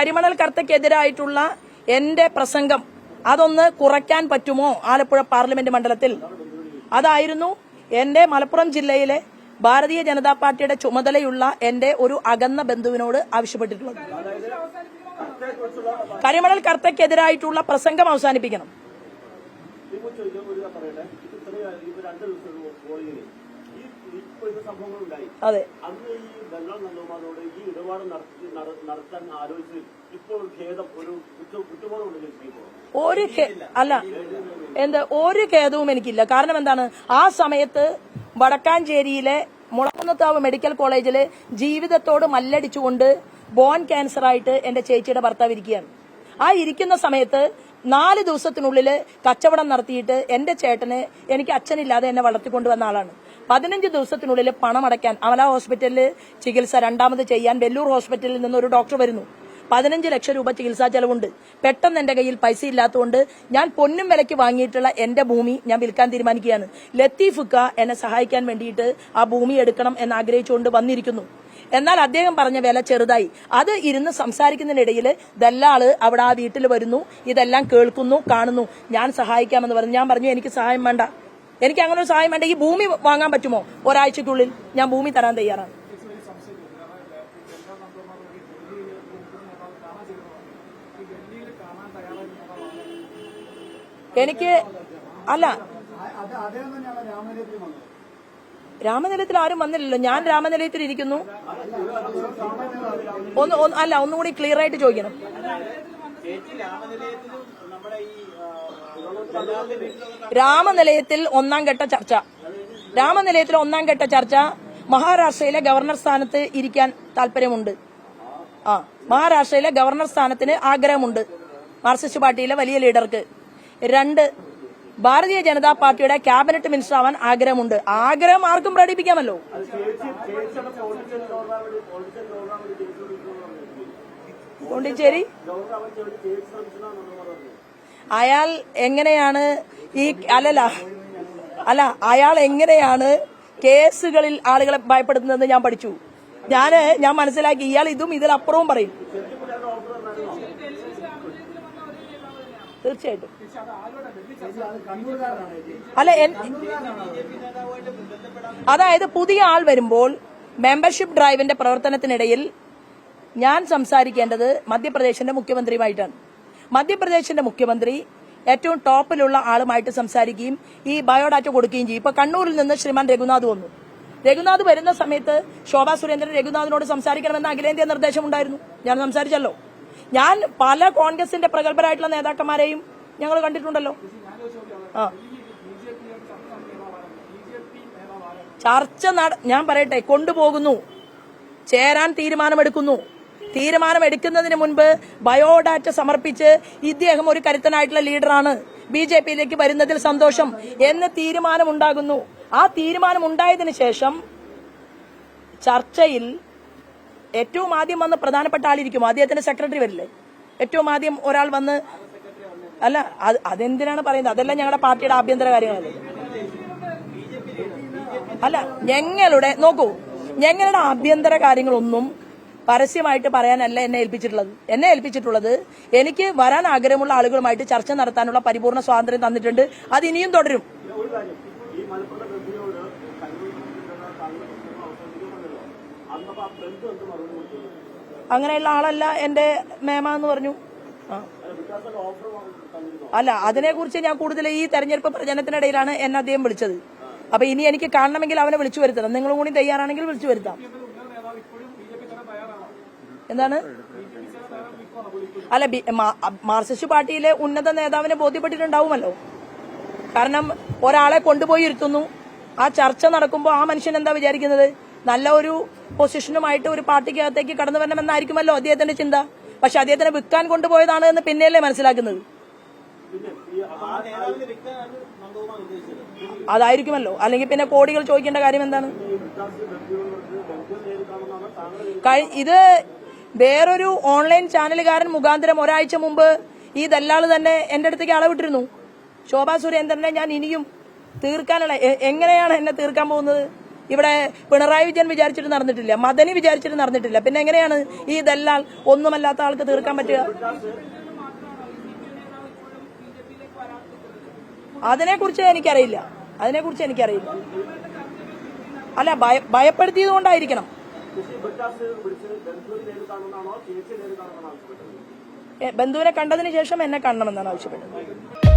കരിമണൽ കർത്തക്കെതിരായിട്ടുള്ള എന്റെ പ്രസംഗം അതൊന്ന് കുറയ്ക്കാൻ പറ്റുമോ? ആലപ്പുഴ പാർലമെന്റ് മണ്ഡലത്തിൽ. അതായിരുന്നു എന്റെ മലപ്പുറം ജില്ലയിലെ ഭാരതീയ ജനതാ പാർട്ടിയുടെ ചുമതലയുള്ള എന്റെ ഒരു അകന്ന ബന്ധുവിനോട് ആവശ്യപ്പെട്ടിട്ടുള്ളത്. കരിമണൽ കർത്തക്കെതിരായിട്ടുള്ള പ്രസംഗം അവസാനിപ്പിക്കണം. അതെ. ഒരു അല്ല എന്താ ഒരു ഖേദവും എനിക്കില്ല. കാരണം എന്താണ്? ആ സമയത്ത് വടക്കാഞ്ചേരിയിലെ മുളക്കുന്നത്താവ് മെഡിക്കൽ കോളേജിൽ ജീവിതത്തോട് മല്ലടിച്ചുകൊണ്ട് ബോൺ ക്യാൻസർ ആയിട്ട് എന്റെ ചേച്ചിയുടെ ഭർത്താവ് ഇരിക്കുകയാണ്. ആ ഇരിക്കുന്ന സമയത്ത് നാല് ദിവസത്തിനുള്ളിൽ കച്ചവടം നടത്തിയിട്ട് എന്റെ ചേട്ടന് എനിക്ക് അച്ഛനില്ലാതെ എന്നെ വളർത്തിക്കൊണ്ടുവന്ന ആളാണ്. പതിനഞ്ച് ദിവസത്തിനുള്ളിൽ പണം അടയ്ക്കാൻ അമല ഹോസ്പിറ്റലിൽ ചികിത്സ രണ്ടാമത് ചെയ്യാൻ വെല്ലൂർ ഹോസ്പിറ്റലിൽ നിന്ന് ഒരു ഡോക്ടർ വരുന്നു. പതിനഞ്ച് ലക്ഷം രൂപ ചികിത്സാ ചെലവുണ്ട്. പെട്ടെന്ന് എന്റെ കയ്യിൽ പൈസ ഇല്ലാത്തതുകൊണ്ട് ഞാൻ പൊന്നും വിലയ്ക്ക് വാങ്ങിയിട്ടുള്ള എന്റെ ഭൂമി ഞാൻ വിൽക്കാൻ തീരുമാനിക്കുകയാണ്. ലത്തീഫുക്ക എന്നെ സഹായിക്കാൻ വേണ്ടിയിട്ട് ആ ഭൂമി എടുക്കണം എന്ന് ആഗ്രഹിച്ചുകൊണ്ട് വന്നിരിക്കുന്നു. എന്നാൽ അദ്ദേഹം പറഞ്ഞ വില ചെറുതായി. അത് ഇരുന്ന് സംസാരിക്കുന്നതിനിടയിൽ ദല്ലാൾ അവിടെ ആ വീട്ടിൽ വരുന്നു. ഇതെല്ലാം കേൾക്കുന്നു കാണുന്നു. ഞാൻ സഹായിക്കാമെന്ന് പറഞ്ഞു. ഞാൻ പറഞ്ഞു എനിക്ക് സഹായം വേണ്ട. എനിക്ക് അങ്ങനെ ഒരു സഹായം വേണ്ട ഈ ഭൂമി വാങ്ങാൻ പറ്റുമോ? ഒരാഴ്ചക്കുള്ളിൽ ഞാൻ ഭൂമി തരാൻ തയ്യാറാണ്. എനിക്ക് അല്ല. രാമനിലയത്തിൽ ആരും വന്നില്ലല്ലോ. ഞാൻ രാമനിലയത്തിൽ ഇരിക്കുന്നു. ഒന്ന് അല്ല ഒന്നുകൂടി ക്ലിയർ ആയിട്ട് ചോദിക്കണം. രാമനിലയത്തിൽ ഒന്നാം ഘട്ട ചർച്ച. രാമനിലയത്തിൽ ഒന്നാം ഘട്ട ചർച്ച മഹാരാഷ്ട്രയിലെ ഗവർണർ സ്ഥാനത്ത് ഇരിക്കാൻ താല്പര്യമുണ്ട് ആ മഹാരാഷ്ട്രയിലെ ഗവർണർ സ്ഥാനത്തിന് ആഗ്രഹമുണ്ട് മാർക്സിസ്റ്റ് പാർട്ടിയിലെ വലിയ ലീഡർക്ക്. രണ്ട് ഭാരതീയ ജനതാ പാർട്ടിയുടെ ക്യാബിനറ്റ് മിനിസ്റ്റർ ആവാൻ ആഗ്രഹമുണ്ട്. ആഗ്രഹം ആർക്കും പ്രകടിപ്പിക്കാമല്ലോ. പോണ്ടിച്ചേരി? അയാൾ എങ്ങനെയാണ് ഈ അല്ലല്ല. അല്ല അയാൾ എങ്ങനെയാണ് കേസുകളിൽ ആളുകളെ ഭയപ്പെടുത്തുന്നതെന്ന് ഞാൻ പഠിച്ചു. ഞാൻ ഞാൻ മനസ്സിലാക്കി ഇയാൾ ഇതും ഇതിലപ്പുറവും പറയും. തീർച്ചയായിട്ടും. അല്ല അതായത് പുതിയ ആൾ വരുമ്പോൾ മെമ്പർഷിപ്പ് ഡ്രൈവിന്റെ പ്രവർത്തനത്തിനിടയിൽ ഞാൻ സംസാരിക്കേണ്ടത് മധ്യപ്രദേശിന്റെ മുഖ്യമന്ത്രിയുമായിട്ടാണ്. മധ്യപ്രദേശിന്റെ മുഖ്യമന്ത്രി ഏറ്റവും ടോപ്പിലുള്ള ആളുമായിട്ട് സംസാരിക്കുകയും ഈ ബയോഡാറ്റ കൊടുക്കുകയും ചെയ്യും. ഇപ്പൊ കണ്ണൂരിൽ നിന്ന് ശ്രീമാൻ രഘുനാഥ് വന്നു. രഘുനാഥ് വരുന്ന സമയത്ത് ശോഭാ സുരേന്ദ്രൻ രഘുനാഥിനോട് സംസാരിക്കണമെന്ന് അഖിലേന്ത്യാ നിർദ്ദേശമുണ്ടായിരുന്നു. ഞാൻ സംസാരിച്ചല്ലോ. ഞാൻ പല കോൺഗ്രസിന്റെ പ്രഗത്ഭരായിട്ടുള്ള നേതാക്കന്മാരെയും ഞങ്ങൾ കണ്ടിട്ടുണ്ടല്ലോ. ആ. ചർച്ച ഞാൻ പറയട്ടെ കൊണ്ടുപോകുന്നു. ചേരാൻ തീരുമാനമെടുക്കുന്നു. തീരുമാനമെടുക്കുന്നതിന് മുൻപ് ബയോഡാറ്റ സമർപ്പിച്ച് ഇദ്ദേഹം ഒരു കരുത്തനായിട്ടുള്ള ലീഡറാണ്. ബി ജെ പിയിലേക്ക് വരുന്നതിൽ സന്തോഷം എന്ന് തീരുമാനമുണ്ടാകുന്നു. ആ തീരുമാനം ഉണ്ടായതിനു ശേഷം ചർച്ചയിൽ ഏറ്റവും ആദ്യം വന്ന് പ്രധാനപ്പെട്ട ആളിരിക്കും അദ്ദേഹത്തിന്റെ സെക്രട്ടറി വരില്ലേ? ഏറ്റവും ആദ്യം ഒരാൾ വന്ന് അല്ല അത് അതെന്തിനാണ് പറയുന്നത്? അതെല്ലാം ഞങ്ങളുടെ പാർട്ടിയുടെ ആഭ്യന്തര കാര്യങ്ങളല്ലേ? അല്ല ഞങ്ങളുടെ നോക്കൂ ഞങ്ങളുടെ ആഭ്യന്തര കാര്യങ്ങളൊന്നും പരസ്യമായിട്ട് പറയാനല്ല എന്നെ ഏൽപ്പിച്ചിട്ടുള്ളത്. എന്നെ ഏൽപ്പിച്ചിട്ടുള്ളത് എനിക്ക് വരാൻ ആഗ്രഹമുള്ള ആളുകളുമായിട്ട് ചർച്ച നടത്താനുള്ള പരിപൂർണ സ്വാതന്ത്ര്യം തന്നിട്ടുണ്ട്. അത് ഇനിയും തുടരും. അങ്ങനെയുള്ള ആളല്ല എന്റെ മേമ എന്ന് പറഞ്ഞു അല്ല അതിനെക്കുറിച്ച് ഞാൻ കൂടുതൽ ഈ തെരഞ്ഞെടുപ്പ് പ്രചരണത്തിനിടയിലാണ് എന്നെ അദ്ദേഹം വിളിച്ചത്. അപ്പൊ ഇനി എനിക്ക് കാണണമെങ്കിൽ അവനെ വിളിച്ചു വരുത്തണം. നിങ്ങളും കൂടി തയ്യാറാണെങ്കിൽ വിളിച്ചു വരുത്താം. എന്താണ്? അല്ല മാർസിസ്റ്റ് മാർക്സിസ്റ്റ് പാർട്ടിയിലെ ഉന്നത നേതാവിനെ ബോധ്യപ്പെട്ടിട്ടുണ്ടാവുമല്ലോ. കാരണം ഒരാളെ കൊണ്ടുപോയി ഇരുത്തുന്നു. ആ ചർച്ച നടക്കുമ്പോൾ ആ മനുഷ്യൻ എന്താ വിചാരിക്കുന്നത്? നല്ല ഒരു പൊസിഷനുമായിട്ട് ഒരു പാർട്ടിക്കകത്തേക്ക് കടന്നു വരണമെന്നായിരിക്കുമല്ലോ അദ്ദേഹത്തിന്റെ ചിന്ത. പക്ഷെ അദ്ദേഹത്തിനെ വിൽക്കാൻ കൊണ്ടുപോയതാണ് എന്ന് പിന്നെയല്ലേ മനസ്സിലാക്കുന്നത്? അതായിരിക്കുമല്ലോ. അല്ലെങ്കിൽ പിന്നെ കോടികൾ ചോദിക്കേണ്ട കാര്യം എന്താണ്? ഇത് വേറൊരു ഓൺലൈൻ ചാനലുകാരൻ മുഖാന്തരം ഒരാഴ്ച മുമ്പ് ഈ ദല്ലാൾ തന്നെ എന്റെ അടുത്തേക്ക് അളവിട്ടിരുന്നു. ശോഭാ സുരേന്ദ്രനെ ഞാൻ ഇനിയും തീർക്കാനുള്ള എങ്ങനെയാണ് എന്നെ തീർക്കാൻ പോകുന്നത്? ഇവിടെ പിണറായി വിജയൻ വിചാരിച്ചിട്ട് നടന്നിട്ടില്ല മദനി വിചാരിച്ചിട്ട് നടന്നിട്ടില്ല. പിന്നെ എങ്ങനെയാണ് ഈ ദല്ലാൾ ഒന്നുമല്ലാത്ത ആൾക്ക് തീർക്കാൻ പറ്റുക? അതിനെക്കുറിച്ച് എനിക്കറിയില്ല. അതിനെക്കുറിച്ച് എനിക്കറിയില്ല. അല്ല ഭയ ഭയപ്പെടുത്തിയത് കൊണ്ടായിരിക്കണം. ബന്ധുവിനെ കണ്ടതിന് ശേഷം എന്നെ കാണണമെന്നാണ് ആവശ്യപ്പെട്ടത്.